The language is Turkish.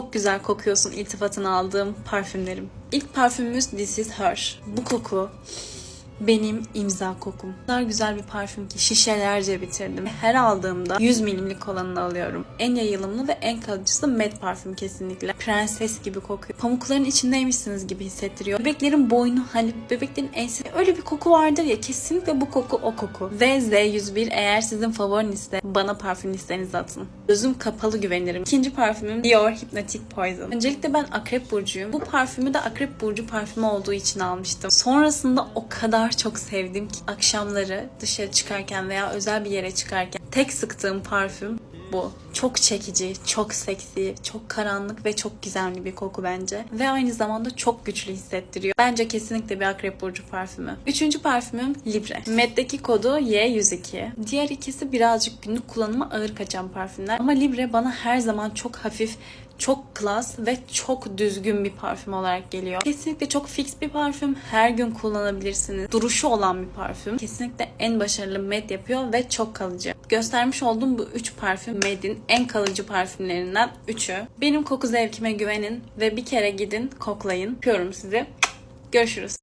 Çok güzel kokuyorsun iltifatını aldığım parfümlerim. İlk parfümümüz This Is Her. Bu koku benim imza kokum. O kadar güzel bir parfüm ki şişelerce bitirdim. Her aldığımda 100 milimlik olanını alıyorum. En yayılımlı ve en kalıcısı Met parfüm kesinlikle. Prenses gibi kokuyor. Pamukların içindeymişsiniz gibi hissettiriyor. Bebeklerin boynu hani bebeklerin ensi öyle bir koku vardır ya kesinlikle bu koku o koku. Ve Z101 eğer sizin favorinizse bana parfüm listenize atın. Gözüm kapalı güvenirim. İkinci parfümüm Dior Hypnotic Poison. Öncelikle ben Akrep Burcu'yum. Bu parfümü de Akrep Burcu parfümü olduğu için almıştım. Sonrasında o kadar çok sevdim ki akşamları dışarı çıkarken veya özel bir yere çıkarken tek sıktığım parfüm bu. Çok çekici, çok seksi, çok karanlık ve çok gizemli bir koku bence. Ve aynı zamanda çok güçlü hissettiriyor. Bence kesinlikle bir akrep burcu parfümü. Üçüncü parfümüm Libre. Med'deki kodu Y102. Diğer ikisi birazcık günlük kullanıma ağır kaçan parfümler. Ama Libre bana her zaman çok hafif, çok klas ve çok düzgün bir parfüm olarak geliyor. Kesinlikle çok fix bir parfüm. Her gün kullanabilirsiniz. Duruşu olan bir parfüm. Kesinlikle en başarılı Med yapıyor ve çok kalıcı. Göstermiş olduğum bu 3 parfüm Med'in en kalıcı parfümlerinden 3'ü. Benim koku zevkime güvenin ve bir kere gidin koklayın. Öpüyorum sizi. Görüşürüz.